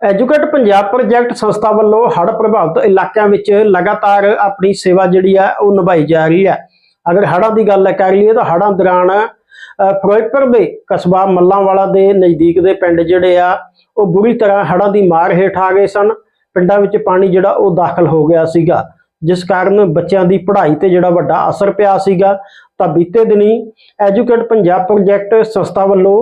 Educate Punjab project ਸੰਸਥਾ ਵੱਲੋਂ ਹੜ੍ਹ ਪ੍ਰਭਾਵਿਤ ਇਲਾਕਿਆਂ ਵਿੱਚ ਲਗਾਤਾਰ ਆਪਣੀ ਸੇਵਾ ਜਿਹੜੀ ਆ, ਉਹ ਨਿਭਾਈ ਜਾ ਰਹੀ ਹੈ। ਅਗਰ ਹੜ੍ਹਾਂ ਦੀ ਗੱਲ ਕਰ ਲਈਏ ਤਾਂ ਹੜ੍ਹਾਂ ਦੌਰਾਨ ਫਿਰੋਜ਼ਪੁਰ ਦੇ ਕਸਬਾ ਮੱਲਾਂਵਾਲਾ ਦੇ ਨਜ਼ਦੀਕ ਦੇ ਪਿੰਡ ਜਿਹੜੇ ਆ, ਉਹ ਬੁਰੀ ਤਰ੍ਹਾਂ ਹੜ੍ਹਾਂ ਦੀ ਮਾਰ ਹੇਠ ਆ ਗਏ ਸਨ। ਪਿੰਡਾਂ ਵਿੱਚ ਪਾਣੀ ਜਿਹੜਾ, ਉਹ ਦਾਖਲ ਹੋ ਗਿਆ ਸੀਗਾ। ਜਿਸ ਕਾਰਨ ਬੱਚਿਆਂ ਦੀ ਪੜ੍ਹਾਈ ਤੇ ਜਿਹੜਾ ਵੱਡਾ ਅਸਰ ਪਿਆ ਸੀਗਾ। ਤਾਂ ਬੀਤੇ ਦਿਨੀ ਐਜੂਕੇਟ ਪੰਜਾਬ ਪ੍ਰੋਜੈਕਟ ਸੰਸਥਾ ਵੱਲੋਂ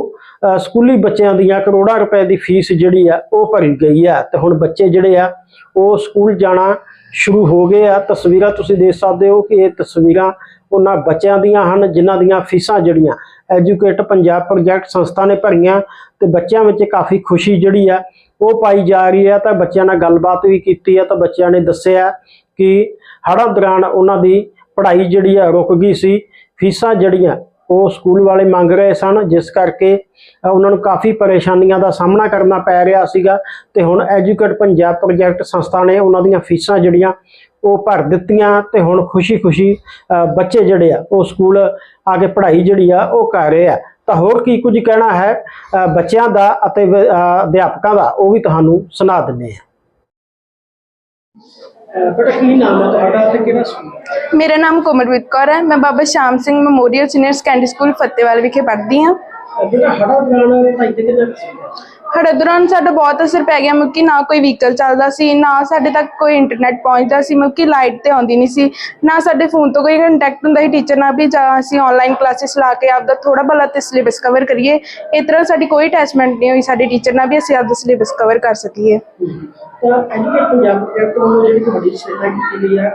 ਸਕੂਲੀ ਬੱਚਿਆਂ ਦੀਆਂ ਕਰੋੜਾਂ ਰੁਪਏ ਦੀ ਫੀਸ ਜਿਹੜੀ ਆ ਉਹ ਭਰੀ ਗਈ ਆ। ਤੇ ਹੁਣ ਬੱਚੇ ਜਿਹੜੇ ਆ, ਉਹ ਸਕੂਲ ਜਾਣਾ ਸ਼ੁਰੂ ਹੋ ਗਏ ਆ। ਤਸਵੀਰਾਂ ਤੁਸੀਂ ਦੇਖ ਸਕਦੇ ਹੋ ਕਿ ਇਹ ਤਸਵੀਰਾਂ ਉਹਨਾਂ ਬੱਚਿਆਂ ਦੀਆਂ ਹਨ, ਜਿਨ੍ਹਾਂ ਦੀਆਂ ਫੀਸਾਂ ਜਿਹੜੀਆਂ ਐਜੂਕੇਟ ਪੰਜਾਬ ਪ੍ਰੋਜੈਕਟ ਸੰਸਥਾ ਨੇ ਭਰੀਆਂ। ਤੇ ਬੱਚਿਆਂ ਵਿੱਚ ਕਾਫੀ ਖੁਸ਼ੀ ਜਿਹੜੀ ਆ, ਉਹ ਪਾਈ ਜਾ ਰਹੀ ਹੈ ਤਾਂ ਬੱਚਿਆਂ ਨਾਲ ਗੱਲਬਾਤ ਵੀ ਕੀਤੀ ਹੈ ਤਾਂ ਬੱਚਿਆਂ ਨੇ ਦੱਸਿਆ ਕਿ ਹੜ੍ਹਾਂ ਦੌਰਾਨ ਉਹਨਾਂ ਦੀ ਪੜ੍ਹਾਈ ਜਿਹੜੀ ਆ ਰੁਕ ਗਈ ਸੀ। ਫੀਸਾਂ ਜਿਹੜੀਆਂ ਉਹ ਸਕੂਲ ਵਾਲੇ ਮੰਗ ਰਹੇ ਸਨ, ਜਿਸ ਕਰਕੇ ਉਹਨਾਂ ਨੂੰ ਕਾਫੀ ਪਰੇਸ਼ਾਨੀਆਂ ਦਾ ਸਾਹਮਣਾ ਕਰਨਾ ਪੈ ਰਿਹਾ ਸੀਗਾ ਤੇ ਹੁਣ ਐਜੂਕੇਟ ਪੰਜਾਬ ਪ੍ਰੋਜੈਕਟ ਸੰਸਥਾ ਨੇ ਉਹਨਾਂ ਦੀਆਂ ਫੀਸਾਂ ਜਿਹੜੀਆਂ ਉਹ ਭਰ ਦਿੱਤੀਆਂ ਤੇ ਹੁਣ ਖੁਸ਼ੀ-ਖੁਸ਼ੀ ਬੱਚੇ ਜਿਹੜੇ ਆ, ਉਹ ਸਕੂਲ ਆ ਕੇ ਪੜ੍ਹਾਈ ਜਿਹੜੀ ਆ, ਉਹ ਕਰ ਰਹੇ ਆ। ਤਾਂ ਹੋਰ ਕੀ ਕੁਝ ਕਹਿਣਾ ਹੈ ਬੱਚਿਆਂ ਦਾ ਅਤੇ ਅਧਿਆਪਕਾਂ ਦਾ, ਉਹ ਵੀ ਤੁਹਾਨੂੰ ਸੁਣਾ ਦਿੰਦੇ ਆ। ਬੇਟਾ ਕੀ ਨਾਮ ਹੈ ਤੁਹਾਡਾ ਤੇ ਕਿਹੜਾ ਸਕੂਲ ਮੇਰਾ ਨਾਮ ਕੋਮਲਵੀਰ ਕੌਰ ਹੈ ਮੈਂ Baba Sham Singh memorial senior secondary school Fatehwal ਵਿਖੇ ਪੜ੍ਹਦੀ ਹਾਂ ਬੇਟਾ ਹੜਾ ਦੌਰਾਨ ਪੜ੍ਹਾਈ ਤੇ ਕਿੰਨਾ ਸੀਗਾ ਹੜ੍ਹਾਂ ਦੌਰਾਨ ਸਾਡਾ ਬਹੁਤ ਅਸਰ ਪੈ ਗਿਆ ਕਿਉਂਕਿ ਨਾ ਕੋਈ ਵਹੀਕਲ ਚੱਲਦਾ ਸੀ, ਨਾ ਸਾਡੇ ਤੱਕ ਕੋਈ ਇੰਟਰਨੈਟ ਪਹੁੰਚਦਾ ਸੀ ਕਿਉਂਕਿ ਲਾਈਟ ਤੇ ਆਉਂਦੀ ਨਹੀਂ ਸੀ, ਨਾ ਸਾਡੇ ਫੋਨ ਤੋਂ ਕੋਈ ਕੰਟੈਕਟ ਹੁੰਦਾ ਸੀ ਟੀਚਰ ਨਾਲ ਵੀ, ਜਾਂ ਅਸੀਂ ਆਨਲਾਈਨ ਕਲਾਸਿਸ ਲਾ ਕੇ ਆਪਦਾ ਥੋੜਾ ਬਲਾ ਤੇ ਸਿਲੇਬਸ ਕਵਰ ਕਰੀਏ, ਇਸ ਤਰ੍ਹਾਂ ਸਾਡੀ ਕੋਈ ਅਟੈਚਮੈਂਟ ਨਹੀਂ ਹੋਈ, ਸਾਡੇ ਟੀਚਰ ਨਾਲ ਵੀ ਅਸੀਂ ਆਪਦਾ ਸਿਲੇਬਸ ਕਵਰ ਕਰ ਸਕੀਏ। ਤਾਂ ਐਜੂਕੇਟ ਪੰਜਾਬ ਪ੍ਰੋਜੈਕਟ ਵੱਲੋਂ ਜਿਹੜੀ ਤੁਹਾਡੀ ਸਹਾਇਤਾ ਕੀਤੀ ਗਈ ਹੈ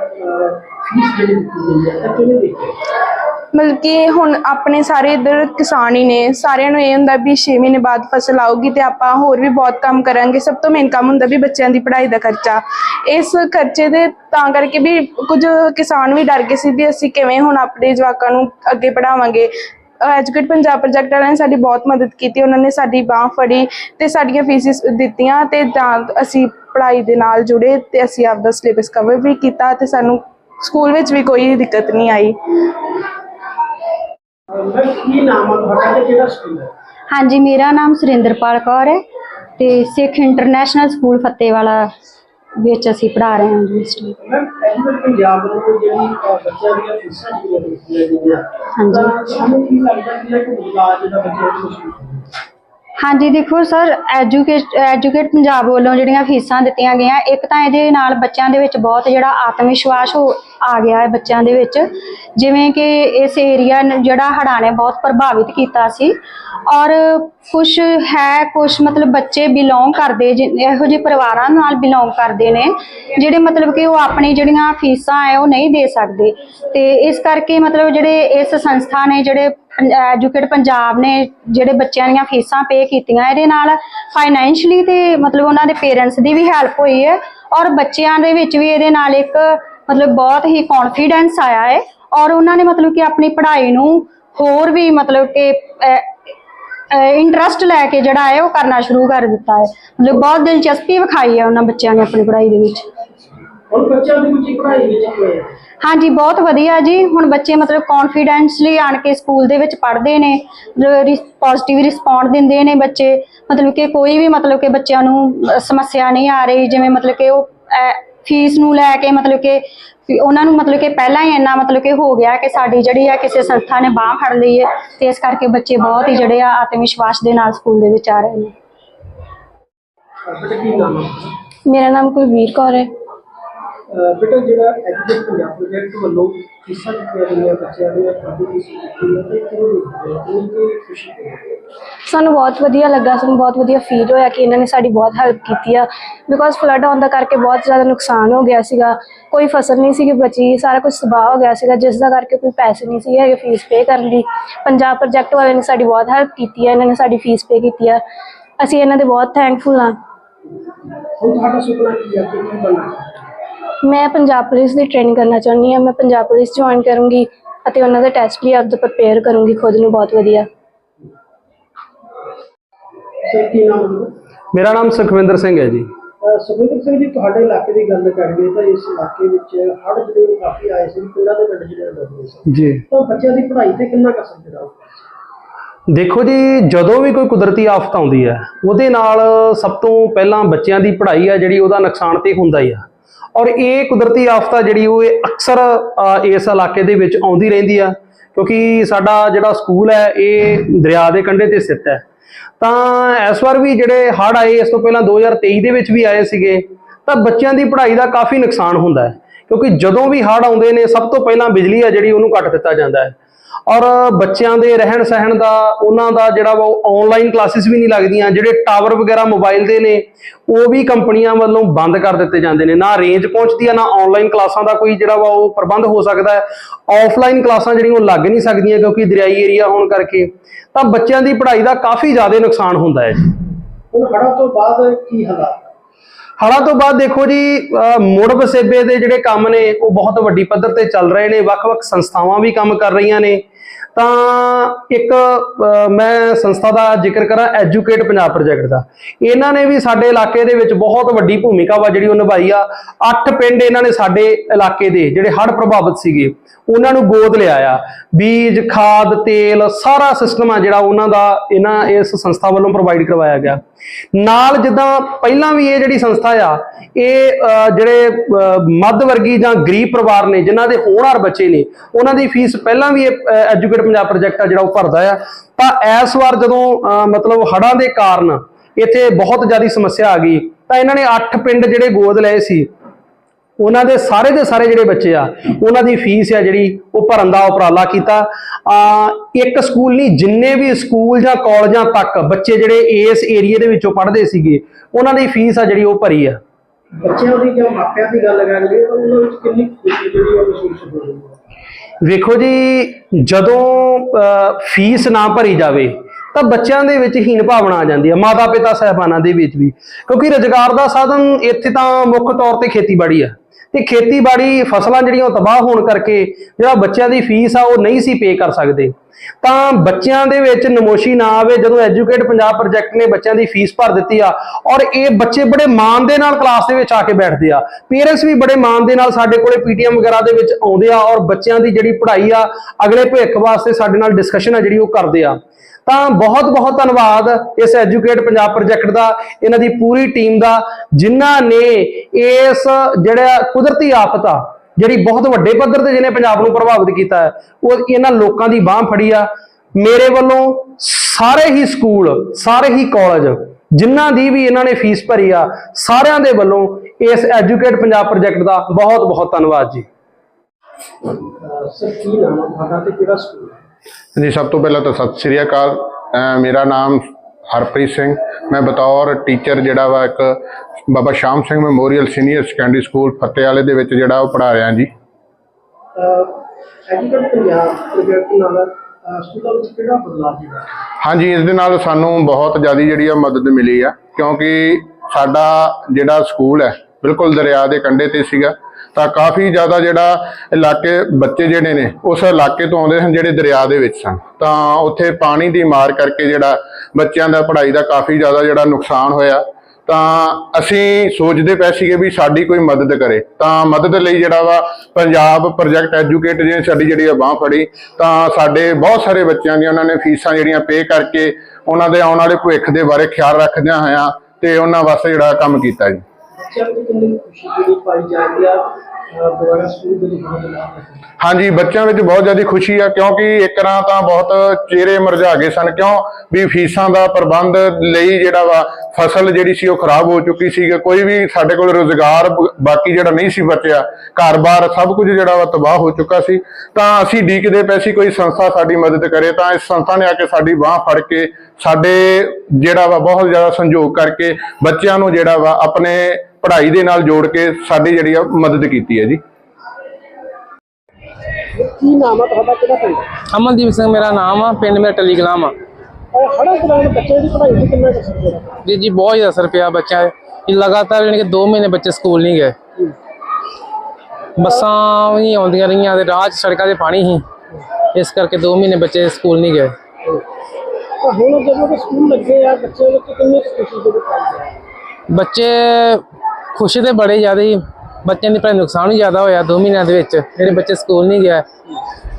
ਫੀਸ ਜਿਹੜੀ ਦਿੱਤੀ ਗਈ ਹੈ, ਤਾਂ ਕਿਵੇਂ ਦੇਖਦੇ ਮਤਲਬ ਕਿ ਹੁਣ ਆਪਣੇ ਸਾਰੇ ਇੱਧਰ ਕਿਸਾਨ ਹੀ ਨੇ, ਸਾਰਿਆਂ ਨੂੰ ਇਹ ਹੁੰਦਾ ਵੀ 6 ਮਹੀਨੇ ਬਾਅਦ ਫਸਲ ਆਊਗੀ ਤੇ ਆਪਾਂ ਹੋਰ ਵੀ ਬਹੁਤ ਕੰਮ ਕਰਾਂਗੇ। ਸਭ ਤੋਂ ਮੇਨ ਕੰਮ ਹੁੰਦਾ ਵੀ ਬੱਚਿਆਂ ਦੀ ਪੜ੍ਹਾਈ ਦਾ ਖਰਚਾ। ਇਸ ਖਰਚੇ ਦੇ ਤਾਂ ਕਰਕੇ ਵੀ ਕੁਝ ਕਿਸਾਨ ਵੀ ਡਰ ਗਏ ਸੀ ਵੀ ਅਸੀਂ ਕਿਵੇਂ ਹੁਣ ਆਪਣੇ ਜਵਾਕਾਂ ਨੂੰ ਅੱਗੇ ਪੜਾਵਾਂਗੇ ਐਜੂਕੇਟ ਪੰਜਾਬ ਪ੍ਰੋਜੈਕਟ ਵਾਲਿਆਂ ਨੇ ਸਾਡੀ ਬਹੁਤ ਮਦਦ ਕੀਤੀ, ਉਹਨਾਂ ਨੇ ਸਾਡੀ ਬਾਹ ਫੜੀ ਤੇ ਸਾਡੀਆਂ ਫੀਸਿਸ ਦਿੱਤੀਆਂ ਤੇ ਤਾਂ ਅਸੀਂ ਪੜ੍ਹਾਈ ਦੇ ਨਾਲ ਜੁੜੇ ਤੇ ਅਸੀਂ ਆਪਦਾ ਸਿਲੇਬਸ ਕਵਰ ਵੀ ਕੀਤਾ ਤੇ ਸਾਨੂੰ ਸਕੂਲ ਵਿੱਚ ਵੀ ਕੋਈ ਦਿੱਕਤ ਨਹੀਂ ਆਈ। ਮੈਂ ਕੀ ਨਾਮ ਹੈ ਤੁਹਾਡਾ ਤੇ ਕਿਹੜਾ ਸਕੂਲ ਹੈ ਹਾਂਜੀ ਮੇਰਾ ਨਾਮ ਸੁਰਿੰਦਰਪਾਲ ਕੌਰ ਹੈ ਤੇ ਸਿੱਖ ਇੰਟਰਨੈਸ਼ਨਲ ਸਕੂਲ ਫਤਿਹਵਾਲਾ ਵਿੱਚ ਅਸੀਂ ਪੜ੍ਹਾ ਰਹੇ ਹਾਂ ਜੀ time। ਮੈਂ ਪੰਜਾਬ ਵੱਲੋਂ ਜਿਹੜੀ ਬੱਚਿਆਂ ਦੀਆਂ ਫੀਸਾਂ ਜਿਹੜੀਆਂ ਹਾਂਜੀ। ਤਾਂ ਸਾਨੂੰ ਕੀ ਲੱਗਦਾ ਕਿ ਇਹ ਕੋਈ ਬਦਲਾਅ ਜਿਹੜਾ ਬੱਚਿਆਂ ਨੂੰ ਮਹਿਸੂਸ ਹੁੰਦਾ ਹਾਂਜੀ, ਦੇਖੋ ਸਰ ਐਜੂਕੇਟ ਐਜੂਕੇਟ ਪੰਜਾਬ ਵੱਲੋਂ ਜਿਹੜੀਆਂ ਫੀਸਾਂ ਦਿੱਤੀਆਂ ਗਈਆਂ, ਇੱਕ ਤਾਂ ਇਹਦੇ ਨਾਲ ਬੱਚਿਆਂ ਦੇ ਵਿੱਚ ਬਹੁਤ ਜਿਹੜਾ ਆਤਮ ਵਿਸ਼ਵਾਸ ਹੋ, ਆ ਗਿਆ ਹੈ ਬੱਚਿਆਂ ਦੇ ਵਿੱਚ। ਜਿਵੇਂ ਕਿ ਇਸ ਏਰੀਆ ਜਿਹੜਾ ਹੜ੍ਹਾਂ ਨੇ ਬਹੁਤ ਪ੍ਰਭਾਵਿਤ ਕੀਤਾ ਸੀ। ਔਰ ਕੁਝ ਹੈ ਕੁਝ ਮਤਲਬ ਬੱਚੇ ਬਿਲੋਂਗ ਕਰਦੇ, ਜਿ- ਇਹੋ ਜਿਹੇ ਪਰਿਵਾਰਾਂ ਨਾਲ ਬਿਲੋਂਗ ਕਰਦੇ ਨੇ, ਜਿਹੜੇ ਮਤਲਬ ਕਿ ਉਹ ਆਪਣੀ ਜਿਹੜੀਆਂ ਫੀਸਾਂ ਹੈ, ਉਹ ਨਹੀਂ ਦੇ ਸਕਦੇ। ਤੇ ਇਸ ਕਰਕੇ ਮਤਲਬ ਜਿਹੜੇ ਇਸ ਸੰਸਥਾ ਨੇ, ਜਿਹੜੇ ਐਜੂਕੇਟ ਪੰਜਾਬ ਨੇ ਜਿਹੜੇ ਬੱਚਿਆਂ ਦੀਆਂ ਫੀਸਾਂ ਪੇ ਕੀਤੀਆਂ, ਇਹਦੇ ਨਾਲ ਫਾਈਨੈਂਸ਼ਲੀ ਤੇ ਮਤਲਬ ਉਹਨਾਂ ਦੇ ਪੇਰੈਂਟਸ ਦੀ ਵੀ ਹੈਲਪ ਹੋਈ ਹੈ ਔਰ ਬੱਚਿਆਂ ਦੇ ਵਿੱਚ ਵੀ ਇਹਦੇ ਨਾਲ ਇੱਕ ਮਤਲਬ ਬਹੁਤ ਹੀ ਕੌਨਫੀਡੈਂਸ ਆਇਆ ਹੈ ਔਰ ਉਹਨਾਂ ਨੇ ਮਤਲਬ ਕਿ ਆਪਣੀ ਪੜ੍ਹਾਈ ਨੂੰ ਹੋਰ ਵੀ ਮਤਲਬ ਕਿ ਇੰਟਰਸਟ ਲੈ ਕੇ ਜਿਹੜਾ ਹੈ ਉਹ ਕਰਨਾ ਸ਼ੁਰੂ ਕਰ ਦਿੱਤਾ ਹੈ। ਮਤਲਬ ਬਹੁਤ ਦਿਲਚਸਪੀ ਵਿਖਾਈ ਹੈ ਉਹਨਾਂ ਬੱਚਿਆਂ ਨੇ ਆਪਣੀ ਪੜ੍ਹਾਈ ਦੇ ਵਿੱਚ। ਹੁਣ ਬੱਚਿਆਂ ਦੀ ਉੱਚੀ ਪੜ੍ਹਾਈ ਵਿੱਚ ਹੋਏ ਆ ਹਾਂਜੀ ਬਹੁਤ ਵਧੀਆ ਜੀ। ਹੁਣ ਬੱਚੇ ਮਤਲਬ ਕੌਨਫੀਡੈਂਸਲੀ ਆਣ ਕੇ ਸਕੂਲ ਦੇ ਵਿੱਚ ਪੜ੍ਹਦੇ ਨੇ ਪੋਜ਼ਿਟਿਵ ਰਿਸਪੌਂਡ ਦਿੰਦੇ ਨੇ ਬੱਚੇ। ਮਤਲਬ ਕਿ ਕੋਈ ਵੀ ਮਤਲਬ ਕਿ ਬੱਚਿਆਂ ਨੂੰ ਸਮੱਸਿਆ ਨਹੀਂ ਆ ਰਹੀ ਜਿਵੇਂ ਮਤਲਬ ਕਿ ਉਹ ਫੀਸ ਨੂੰ ਲੈ ਕੇ ਮਤਲਬ ਕਿ ਉਹਨਾਂ ਨੂੰ ਮਤਲਬ ਕਿ ਪਹਿਲਾਂ ਹੀ ਇੰਨਾ ਮਤਲਬ ਕਿ ਹੋ ਗਿਆ ਕਿ ਸਾਡੀ ਜਿਹੜੀ ਆ ਕਿਸੇ ਸੰਸਥਾ ਨੇ ਬਾਹ ਫੜ ਲਈ ਹੈ ਤੇ ਇਸ ਕਰਕੇ ਬੱਚੇ ਬਹੁਤ ਹੀ ਜਿਹੜੇ ਆ ਆਤਮ ਵਿਸ਼ਵਾਸ ਦੇ ਨਾਲ ਸਕੂਲ ਦੇ ਵਿੱਚ ਆ ਰਹੇ ਨੇ। ਮੇਰਾ ਨਾਮ ਕੁਲਵੀਰ ਕੌਰ ਹੈ। ਬੇਟਾ ਜਿਹੜਾ ਐਜੂਕੇਟ ਪੰਜਾਬ ਪ੍ਰੋਜੈਕਟ ਵੱਲੋਂ ਫੀਸਾਂ ਦਿੱਤੀਆਂ ਗਈਆਂ ਬੱਚਿਆਂ ਦੀਆਂ ਤੁਹਾਡੀ ਫੀਸ ਦਿੱਤੀ ਹੈ ਤੇ ਕਿਵੇਂ ਦੇਖਦੇ ਹੋ? ਕਿੰਨੀ ਕੁ ਖੁਸ਼ੀ ਹੈ? ਸਾਨੂੰ ਬਹੁਤ ਵਧੀਆ ਲੱਗਾ ਸਾਨੂੰ ਬਹੁਤ ਵਧੀਆ ਫੀਲ ਹੋਇਆ ਕਿ ਇਹਨਾਂ ਨੇ ਸਾਡੀ ਬਹੁਤ ਹੈਲਪ ਕੀਤੀ ਆ। ਬਿਕੋਜ਼ ਫਲੱਡ ਆਉਣ ਦਾ ਕਰਕੇ ਬਹੁਤ ਜ਼ਿਆਦਾ ਨੁਕਸਾਨ ਹੋ ਗਿਆ ਸੀਗਾ। ਕੋਈ ਫਸਲ ਨਹੀਂ ਸੀਗੀ ਬਚੀ ਸਾਰਾ ਕੁਝ ਤਬਾਹ ਹੋ ਗਿਆ ਸੀਗਾ ਜਿਸ ਦਾ ਕਰਕੇ ਕੋਈ ਪੈਸੇ ਨਹੀਂ ਸੀ ਹੈਗੇ ਫੀਸ ਪੇ ਕਰਨ ਦੀ ਪੰਜਾਬ ਪ੍ਰੋਜੈਕਟ ਵਾਲਿਆਂ ਨੇ ਸਾਡੀ ਬਹੁਤ ਹੈਲਪ ਕੀਤੀ ਆ ਇਹਨਾਂ ਨੇ ਸਾਡੀ ਫੀਸ ਪੇ ਕੀਤੀ ਆ। ਅਸੀਂ ਇਹਨਾਂ ਦੇ ਬਹੁਤ ਥੈਂਕਫੁਲ ਹਾਂ ਹੁਣ ਤੁਹਾਡਾ ਸੁਪਨਾ ਕੀ ਹੈ ਕਿ ਕੀ ਬਣਨਾ? ਮੈਂ ਪੰਜਾਬ ਪੁਲਿਸ ਦੀ ਟ੍ਰੇਨਿੰਗ ਕਰਨਾ ਚਾਹੁੰਦੀ ਹਾਂ ਮੈਂ ਪੰਜਾਬ ਪੁਲਿਸ ਜੁਆਇਨ ਕਰੂੰਗੀ ਅਤੇ ਉਹਨਾਂ ਦੇ ਟੈਸਟ ਲਈ ਆਪਦਾ ਪ੍ਰਪੇਅਰ ਕਰੂੰਗੀ ਖੁਦ ਨੂੰ ਬਹੁਤ ਵਧੀਆ। ਸਰ ਕੀ ਨਾਮ ਹੈ? ਮੇਰਾ ਨਾਮ ਸੁਖਵਿੰਦਰ ਸਿੰਘ ਹੈ ਜੀ। ਅਹ ਸੁਖਿੰਦਰ ਸਿੰਘ ਜੀ ਤੁਹਾਡੇ ਇਲਾਕੇ ਦੀ ਗੱਲ ਕਰੀਏ ਤਾਂ ਇਸ ਇਲਾਕੇ ਵਿੱਚ ਹੜ੍ਹ ਜਿਹੜੇ ਕਾਫੀ ਆਏ ਸੀ ਪਿੰਡਾਂ ਦੇ ਪਿੰਡ ਜਿਹੜੇ ਡੁੱਬ ਸੀ। ਜੀ। ਤਾਂ ਬੱਚਿਆਂ ਦੀ ਪੜ੍ਹਾਈ ਤੇ ਕਿੰਨਾ ਕੁ ਅਸਰ ਜਿਹੜਾ ਦੇਖੋ ਜੀ ਜਦੋਂ ਵੀ ਕੋਈ ਕੁਦਰਤੀ ਆਫਤ ਆਉਂਦੀ ਹੈ ਉਹਦੇ ਨਾਲ ਸਭ ਤੋਂ ਪਹਿਲਾਂ ਬੱਚਿਆਂ ਦੀ ਪੜ੍ਹਾਈ ਆ ਜਿਹੜੀ ਉਹਦਾ ਨੁਕਸਾਨ ਤੇ ਹੁੰਦਾ ਹੀ ਆ। ਔਰ ਇਹ ਕੁਦਰਤੀ ਆਫ਼ਤਾ ਜਿਹੜੀ ਉਹ ਇਹ ਅਕਸਰ ਇਸ ਇਲਾਕੇ ਦੇ ਵਿੱਚ ਆਉਂਦੀ ਰਹਿੰਦੀ ਆ। ਕਿਉਂਕਿ ਸਾਡਾ ਜਿਹੜਾ ਸਕੂਲ ਹੈ, ਇਹ ਦਰਿਆ ਦੇ ਕੰਢੇ ਤੇ ਸਥਿਤ ਹੈ। ਤਾਂ ਇਸ ਵਾਰ ਵੀ ਜਿਹੜੇ ਹੜ੍ਹ ਆਏ, ਇਸ ਤੋਂ ਪਹਿਲਾਂ 2023 ਦੇ ਵਿੱਚ ਵੀ ਆਏ ਸੀਗੇ, ਤਾਂ ਬੱਚਿਆਂ ਦੀ ਪੜ੍ਹਾਈ ਦਾ ਕਾਫੀ ਨੁਕਸਾਨ ਹੁੰਦਾ ਹੈ। ਕਿਉਂਕਿ ਜਦੋਂ ਵੀ ਹੜ੍ਹ ਆਉਂਦੇ ਨੇ, ਸਭ ਤੋਂ ਪਹਿਲਾਂ ਬਿਜਲੀ ਆ ਜਿਹੜੀ ਉਹਨੂੰ ਕੱਟ ਦਿੱਤਾ ਜਾਂਦਾ ਹੈ। ਔਰ ਬੱਚਿਆਂ ਦੇ ਰਹਿਣ ਸਹਿਣ ਦਾ, ਉਹਨਾਂ ਦਾ ਜਿਹੜਾ ਵਾ ਉਹ ਆਨਲਾਈਨ ਕਲਾਸਿਸ ਵੀ ਨਹੀਂ ਲੱਗਦੀਆਂ, ਜਿਹੜੇ ਟਾਵਰ ਵਗੈਰਾ ਮੋਬਾਈਲ ਦੇ ਨੇ, ਉਹ ਵੀ ਕੰਪਨੀਆਂ ਵੱਲੋਂ ਬੰਦ ਕਰ ਦਿੱਤੇ ਜਾਂਦੇ ਨੇ। ਨਾ ਰੇਂਜ ਪਹੁੰਚਦੀ ਆ, ਨਾ ਆਨਲਾਈਨ ਕਲਾਸਾਂ ਦਾ ਕੋਈ ਜਿਹੜਾ ਵਾ ਉਹ ਪ੍ਰਬੰਧ ਹੋ ਸਕਦਾ ਹੈ। ਆਫਲਾਈਨ ਕਲਾਸਾਂ ਜਿਹੜੀਆਂ ਉਹ ਲੱਗ ਨਹੀਂ ਸਕਦੀਆਂ ਕਿਉਂਕਿ ਦਰਿਆਈ ਏਰੀਆ ਹੋਣ ਕਰਕੇ। ਤਾਂ ਬੱਚਿਆਂ ਦੀ ਪੜ੍ਹਾਈ ਦਾ ਕਾਫੀ ਜ਼ਿਆਦਾ ਨੁਕਸਾਨ ਹੁੰਦਾ ਹੈ ਜੀ। ਹੁਣ ਹੜ੍ਹਾਂ ਤੋਂ ਬਾਅਦ ਕੀ ਹਾਲਾਤ? ਹੜ੍ਹਾਂ ਤੋਂ ਬਾਅਦ ਦੇਖੋ ਜੀ, ਅਹ, ਮੁੜ ਵਸੇਬੇ ਦੇ ਜਿਹੜੇ ਕੰਮ ਨੇ, ਉਹ ਬਹੁਤ ਵੱਡੀ ਪੱਧਰ ਤੇ ਚੱਲ ਰਹੇ ਨੇ, ਵੱਖ-ਵੱਖ ਸੰਸਥਾਵਾਂ ਵੀ ਕੰਮ ਕਰ ਰਹੀਆਂ ਨੇ। ਤਾਂ ਇੱਕ ਮੈਂ ਸੰਸਥਾ ਦਾ ਜ਼ਿਕਰ ਕਰਾਂ ਐਜੂਕੇਟ ਪੰਜਾਬ ਪ੍ਰੋਜੈਕਟ ਦਾ। ਇਹਨਾਂ ਨੇ ਵੀ ਸਾਡੇ ਇਲਾਕੇ ਦੇ ਵਿੱਚ ਬਹੁਤ ਵੱਡੀ ਭੂਮਿਕਾ ਵਾ ਜਿਹੜੀ ਉਹ ਨਿਭਾਈ ਆ। ਅੱਠ ਪਿੰਡ ਇਹਨਾਂ ਨੇ ਸਾਡੇ ਇਲਾਕੇ ਦੇ, ਜਿਹੜੇ ਹੜ੍ਹ ਪ੍ਰਭਾਵਿਤ ਸੀਗੇ, ਉਹਨਾਂ ਨੂੰ ਗੋਦ ਲਿਆ ਆ। ਬੀਜ, ਖਾਦ, ਤੇਲ, ਸਾਰਾ ਸਿਸਟਮ ਆ ਜਿਹੜਾ ਉਹਨਾਂ ਦਾ ਇਹਨਾਂ ਇਸ ਸੰਸਥਾ ਵੱਲੋਂ ਪ੍ਰੋਵਾਈਡ ਕਰਵਾਇਆ ਗਿਆ। ਨਾਲ ਜਿੱਦਾਂ ਪਹਿਲਾਂ ਵੀ ਇਹ ਜਿਹੜੀ ਸੰਸਥਾ ਆ, ਇਹ ਜਿਹੜੇ ਮੱਧ ਵਰਗੀ ਜਾਂ ਗਰੀਬ ਪਰਿਵਾਰ ਨੇ, ਜਿਨ੍ਹਾਂ ਦੇ ਹੋਣਹਾਰ ਬੱਚੇ ਨੇ, ਉਹਨਾਂ ਦੀ ਫੀਸ ਪਹਿਲਾਂ ਵੀ ਇਹ ਐਜੂਕੇਟ ਪੰਜਾਬ ਪ੍ਰੋਜੈਕਟ ਆ ਜਿਹੜਾ ਉਹ ਭਰਦਾ ਆ। ਤਾਂ ਇਸ ਵਾਰ ਜਦੋਂ ਮਤਲਬ ਹੜ੍ਹਾਂ ਦੇ ਕਾਰਨ ਇੱਥੇ ਬਹੁਤ ਜ਼ਿਆਦਾ ਸਮੱਸਿਆ ਆ ਗਈ, ਤਾਂ ਇਹਨਾਂ ਨੇ 8 ਪਿੰਡ ਜਿਹੜੇ ਗੋਦ ਲਏ ਸੀ, ਉਹਨਾਂ ਦੇ ਸਾਰੇ ਦੇ ਸਾਰੇ ਜਿਹੜੇ ਬੱਚੇ ਆ, ਉਹਨਾਂ ਦੀ ਫੀਸ ਆ ਜਿਹੜੀ ਉਹ ਭਰਨ ਦਾ ਉਪਰਾਲਾ ਕੀਤਾ। ਆ ਇੱਕ ਸਕੂਲ ਨਹੀਂ, ਜਿੰਨੇ ਵੀ ਸਕੂਲ ਜਾਂ ਕਾਲਜਾਂ ਤੱਕ ਬੱਚੇ ਜਿਹੜੇ ਇਸ ਏਰੀਏ ਦੇ ਵਿੱਚੋਂ ਪੜ੍ਹਦੇ ਸੀਗੇ, ਉਹਨਾਂ ਦੀ ਫੀਸ ਆ ਜਿਹੜੀ ਉਹ ਭਰੀ ਆ। ਬੱਚਿਆਂ ਦੀ ਜਾਂ ਮਾਪਿਆਂ ਦੀ ਗੱਲ ਕਰ ਲਈਏ, ਤਾਂ ਉਹਨਾਂ ਵਿੱਚ ਕਿੰਨੀ ਖੁਸ਼ੀ ਜਿਹੜੀ ਉਹ ਮਹਿਸੂਸ ਹੋ ਰਹੀ ਹੈ ਵੇਖੋ ਜੀ, ਜਦੋਂ ਫੀਸ ਨਾ ਭਰੀ ਜਾਵੇ, ਤਾਂ ਬੱਚਿਆਂ ਦੇ ਵਿੱਚ ਹੀਨ ਭਾਵਨਾ ਆ ਜਾਂਦੀ ਹੈ ਮਾਤਾ ਪਿਤਾ ਸਹਿਬਾਨਾਂ ਦੇ ਵਿੱਚ ਵੀ। ਕਿਉਂਕਿ ਰੁਜ਼ਗਾਰ ਦਾ ਸਾਧਨ ਇੱਥੇ ਤਾਂ ਮੁੱਖ ਤੌਰ ਤੇ ਖੇਤੀਬਾੜੀ ਆ। ਤੇ ਖੇਤੀਬਾੜੀ ਫਸਲਾਂ ਜਿਹੜੀਆਂ ਉਹ ਤਬਾਹ ਹੋਣ ਕਰਕੇ, ਜਿਹੜਾ ਬੱਚਿਆਂ ਦੀ ਫੀਸ ਆ, ਉਹ ਨਹੀਂ ਸੀ ਪੇ ਕਰ ਸਕਦੇ। ਤਾਂ ਬੱਚਿਆਂ ਦੇ ਵਿੱਚ ਨਮੋਸ਼ੀ ਨਾ ਆਵੇ, ਜਦੋਂ ਐਜੂਕੇਟ ਪੰਜਾਬ ਪ੍ਰੋਜੈਕਟ ਨੇ ਬੱਚਿਆਂ ਦੀ ਫੀਸ ਭਰ ਦਿੱਤੀ ਆ, ਔਰ ਇਹ ਬੱਚੇ ਬੜੇ ਮਾਣ ਦੇ ਨਾਲ ਕਲਾਸ ਦੇ ਵਿੱਚ ਆ ਕੇ ਬੈਠਦੇ ਆ। ਪੇਰੈਂਟਸ ਵੀ ਬੜੇ ਮਾਣ ਦੇ ਨਾਲ ਸਾਡੇ ਕੋਲੇ ਪੀਟੀਐਮ ਵਗੈਰਾ ਦੇ ਵਿੱਚ ਆਉਂਦੇ ਆ, ਔਰ ਬੱਚਿਆਂ ਦੀ ਜਿਹੜੀ ਪੜ੍ਹਾਈ ਆ, ਅਗਲੇ ਭਵਿੱਖ ਵਾਸਤੇ ਸਾਡੇ ਨਾਲ ਡਿਸਕਸ਼ਨ ਆ ਜਿਹੜੀ ਉਹ ਕਰਦੇ ਆ। ਤਾਂ ਬਹੁਤ ਬਹੁਤ ਧੰਨਵਾਦ ਇਸ ਐਜੂਕੇਟ ਪੰਜਾਬ ਪ੍ਰੋਜੈਕਟ ਦਾ, ਇਹਨਾਂ ਦੀ ਪੂਰੀ ਟੀਮ ਦਾ, ਜਿਨ੍ਹਾਂ ਨੇ ਇਸ ਜਿਹੜਾ ਕੁਦਰਤੀ ਆਫਤ ਆ ਜਿਹੜੀ ਬਹੁਤ ਵੱਡੇ ਪੱਧਰ ਤੇ ਜਿਹਨੇ ਪੰਜਾਬ ਨੂੰ ਪ੍ਰਭਾਵਿਤ ਕੀਤਾ ਹੈ ਉਹ ਇਹਨਾਂ ਲੋਕਾਂ ਦੀ ਬਾਹ ਫੜੀ ਆ। ਮੇਰੇ ਵੱਲੋਂ ਸਾਰੇ ਹੀ ਸਕੂਲ ਸਾਰੇ ਹੀ ਕਾਲਜ ਜਿਨ੍ਹਾਂ ਦੀ ਵੀ ਇਹਨਾਂ ਨੇ ਫੀਸ ਭਰੀ ਆ ਸਾਰਿਆਂ ਦੇ ਵੱਲੋਂ ਇਸ ਐਜੂਕੇਟ ਪੰਜਾਬ ਪ੍ਰੋਜੈਕਟ ਦਾ ਬਹੁਤ ਬਹੁਤ ਧੰਨਵਾਦ ਜੀ। ਸਰ ਕੀ ਨਾਮ ਹੈ ਤੁਹਾਡਾ ਤੇ ਕਿਹੜਾ ਸਕੂਲ ਹੈ? ਜੀ ਸਭ ਤੋਂ ਪਹਿਲਾਂ ਤਾਂ ਸਤਿ ਸ੍ਰੀ ਅਕਾਲ। ਮੇਰਾ ਨਾਮ ਹਰਪ੍ਰੀਤ ਸਿੰਘ ਮੈਂ ਬਤੌਰ ਟੀਚਰ ਜਿਹੜਾ ਵਾ ਇੱਕ Baba Sham Singh memorial senior secondary school ਫਤਿਆਲੇ ਦੇ ਵਿੱਚ ਜਿਹੜਾ ਉਹ ਪੜ੍ਹਾ ਰਿਹਾ ਜੀ। ਐਜੂਕੇਟ ਪੰਜਾਬ ਪ੍ਰੋਜੈਕਟ ਨਾਲ ਅਹ, ਸਕੂਲਾਂ ਵਿੱਚ ਕਿਹੜਾ ਬਦਲਾਅ ਜਿਹੜਾ ਹਾਂਜੀ ਇਸ ਦੇ ਨਾਲ ਸਾਨੂੰ ਬਹੁਤ ਜ਼ਿਆਦਾ ਜਿਹੜੀ ਆ ਮਦਦ ਮਿਲੀ ਆ ਕਿਉਂਕਿ ਸਾਡਾ ਜਿਹੜਾ ਸਕੂਲ ਹੈ ਬਿਲਕੁਲ ਦਰਿਆ ਦੇ ਕੰਢੇ ਤੇ ਸੀਗਾ ਤਾਂ ਕਾਫੀ ਜ਼ਿਆਦਾ ਜਿਹੜਾ ਇਲਾਕੇ ਬੱਚੇ ਜਿਹੜੇ ਨੇ ਉਸ ਇਲਾਕੇ ਤੋਂ ਆਉਂਦੇ ਸਨ ਜਿਹੜੇ ਦਰਿਆ ਦੇ ਵਿੱਚ ਸਨ। ਤਾਂ ਉੱਥੇ ਪਾਣੀ ਦੀ ਮਾਰ ਕਰਕੇ ਜਿਹੜਾ ਬੱਚਿਆਂ ਦਾ ਪੜ੍ਹਾਈ ਦਾ ਕਾਫੀ ਜ਼ਿਆਦਾ ਜਿਹੜਾ ਨੁਕਸਾਨ ਹੋਇਆ ਤਾਂ ਅਸੀਂ ਸੋਚਦੇ ਪਏ ਸੀਗੇ ਵੀ ਸਾਡੀ ਕੋਈ ਮਦਦ ਕਰੇ। ਤਾਂ ਮਦਦ ਲਈ ਜਿਹੜਾ ਵਾ ਪੰਜਾਬ ਪ੍ਰੋਜੈਕਟ ਐਜੂਕੇਟ ਜਿਹਨੇ ਸਾਡੀ ਜਿਹੜੀ ਆ ਬਾਹ ਫੜੀ, ਤਾਂ ਸਾਡੇ ਬਹੁਤ ਸਾਰੇ ਬੱਚਿਆਂ ਦੀਆਂ ਉਹਨਾਂ ਨੇ ਫੀਸਾਂ ਜਿਹੜੀਆਂ ਪੇ ਕਰਕੇ ਉਹਨਾਂ ਦੇ ਆਉਣ ਵਾਲੇ ਭਵਿੱਖ ਦੇ ਬਾਰੇ ਖਿਆਲ ਰੱਖਦਿਆਂ ਹੋਇਆਂ ਤੇ ਉਹਨਾਂ ਵਾਸਤੇ ਜਿਹੜਾ ਕੰਮ ਕੀਤਾ ਜੀ। ਬੱਚਿਆਂ ਵਿੱਚ ਕਿੰਨੀ ਖੁਸ਼ੀ ਜਿਹੜੀ ਪਾਈ ਜਾਂਦੀ ਆ ਦੁਬਾਰਾ ਸਕੂਲ ਦੇ ਲਿਖਣ ਦੇ ਨਾਲ ਹਾਂਜੀ, ਬੱਚਿਆਂ ਵਿੱਚ ਬਹੁਤ ਜ਼ਿਆਦਾ ਖੁਸ਼ੀ ਆ, ਕਿਉਂਕਿ ਇੱਕ ਤਰ੍ਹਾਂ ਤਾਂ ਬਹੁਤ ਚਿਹਰੇ ਮੁਰਝਾ ਗਏ ਸਨ, ਕਿਉਂ ਵੀ ਫੀਸਾਂ ਦਾ ਪ੍ਰਬੰਧ ਲਈ ਜਿਹੜਾ ਵਾ, ਫਸਲ ਜਿਹੜੀ ਸੀ ਉਹ ਖਰਾਬ ਹੋ ਚੁੱਕੀ ਸੀ, ਕੋਈ ਵੀ ਸਾਡੇ ਕੋਲ ਰੋਜ਼ਗਾਰ ਬਾਕੀ ਜਿਹੜਾ ਨਹੀਂ ਸੀ ਬਚਿਆ, ਘਰ-ਬਾਰ ਸਭ ਕੁਝ ਜਿਹੜਾ ਵਾ ਤਬਾਹ ਹੋ ਚੁੱਕਾ ਸੀ। ਤਾਂ ਅਸੀਂ ਡੀਕਦੇ ਪਏ ਸੀ, ਕੋਈ ਸੰਸਥਾ ਸਾਡੀ ਮਦਦ ਕਰੇ, ਤਾਂ ਇਸ ਸੰਸਥਾ ਨੇ ਆ ਕੇ ਸਾਡੀ ਬਾਹ ਫੜ ਕੇ, ਸਾਡੇ ਜਿਹੜਾ ਵਾ ਬਹੁਤ ਜ਼ਿਆਦਾ ਸੰਯੋਗ ਕਰਕੇ ਬੱਚਿਆਂ ਨੂੰ ਜਿਹੜਾ ਵਾ, ਆਪਣੇ ਪੜ੍ਹਾਈ ਦੇ ਨਾਲ ਜੋੜ ਕੇ ਸਾਡੀ ਜਿਹੜੀ ਆ ਮਦਦ ਕੀਤੀ ਹੈ ਜੀ। ਕੀ ਨਾਮ ਹੈ ਤੁਹਾਡਾ ਕਿਹੜਾ ਪਿੰਡ? ਅਮਨਦੀਪ ਸਿੰਘ ਮੇਰਾ ਨਾਮ ਆ ਪਿੰਡ ਮੇਰਾ ਟੱਲੀ ਕਲਾਮ ਆ। ਔਰ ਹੜ੍ਹਾਂ ਦੌਰਾਨ ਬੱਚਿਆਂ ਦੀ ਪੜ੍ਹਾਈ ਤੇ ਕਿੰਨਾ ਅਸਰ ਪਿਆ? ਜੀ ਜੀ ਬਹੁਤ ਜ਼ਿਆਦਾ ਅਸਰ ਪਿਆ ਬੱਚਿਆਂ ਤੇ ਇਹ ਲਗਾਤਾਰ ਯਾਨੀ ਕਿ 2 ਮਹੀਨੇ ਬੱਚੇ ਸਕੂਲ ਨਹੀਂ ਗਏ। ਬੱਸਾਂ ਵੀ ਨਹੀਂ ਆਉਂਦੀਆਂ ਰਹੀਆਂ ਤੇ ਰਾਹ 'ਚ ਸੜਕਾਂ 'ਤੇ ਪਾਣੀ ਸੀ। ਇਸ ਕਰਕੇ 2 ਮਹੀਨੇ ਬੱਚੇ ਸਕੂਲ ਨਹੀਂ ਗਏ। ਤਾਂ ਹੁਣ ਜਦੋਂ ਸਕੂਲ ਲੱਗੇ ਆ ਕਿੰਨੀ ਖੁਸ਼ੀ ਬੱਚੇ ਖੁਸ਼ੀ ਤੇ ਬੜੇ ਜ਼ਿਆਦਾ ਹੀ ਬੱਚਿਆਂ ਦੀ ਪੜ੍ਹਾਈ ਨੁਕਸਾਨ ਵੀ ਜ਼ਿਆਦਾ ਹੋਇਆ 2 ਮਹੀਨਿਆਂ ਦੇ ਵਿੱਚ। ਜਿਹੜੇ ਬੱਚੇ ਸਕੂਲ ਨਹੀਂ ਗਏ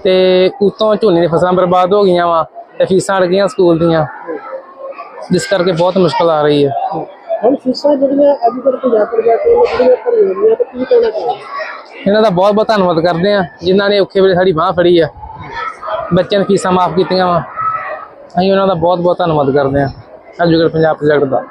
ਤੇ ਉਤੋਂ ਝੋਨੇ ਦੀਆਂ ਫਸਲਾਂ ਬਰਬਾਦ ਹੋ ਗਈਆਂ ਵਾ ਤੇ ਫੀਸਾਂ ਅੜ ਗਈਆਂ ਸਕੂਲ ਦੀਆਂ। ਜਿਸ ਕਰਕੇ ਬਹੁਤ ਮੁਸ਼ਕਲ ਆ ਰਹੀ ਹੈ। ਹੁਣ ਫੀਸਾਂ ਜਿਹੜੀਆਂ ਅੱਜ ਕੱਲ੍ਹ ਪੰਜਾਬ ਪੰਜਾਬ ਤੋਂ ਜਿਹੜੀਆਂ ਭਰੀਆਂ ਹੋਈਆਂ ਤੇ ਕੀ ਕਹਿਣਾ ਚਾਹੁੰਦੇ ਇਹਨਾਂ ਦਾ ਬਹੁਤ ਬਹੁਤ ਧੰਨਵਾਦ ਕਰਦੇ ਆ ਜਿਨ੍ਹਾਂ ਨੇ ਔਖੇ ਵੇਲੇ ਸਾਡੀ ਬਾਹ ਫੜੀ ਆ। ਬੱਚਿਆਂ ਦੀਆਂ ਫੀਸਾਂ ਮਾਫ ਕੀਤੀਆਂ ਵਾ। ਅਸੀਂ ਉਹਨਾਂ ਦਾ ਬਹੁਤ ਬਹੁਤ ਧੰਨਵਾਦ ਕਰਦੇ ਆ ਐਜੂਕੇਟ ਪੰਜਾਬ ਪ੍ਰੋਜੈਕਟ ਦਾ।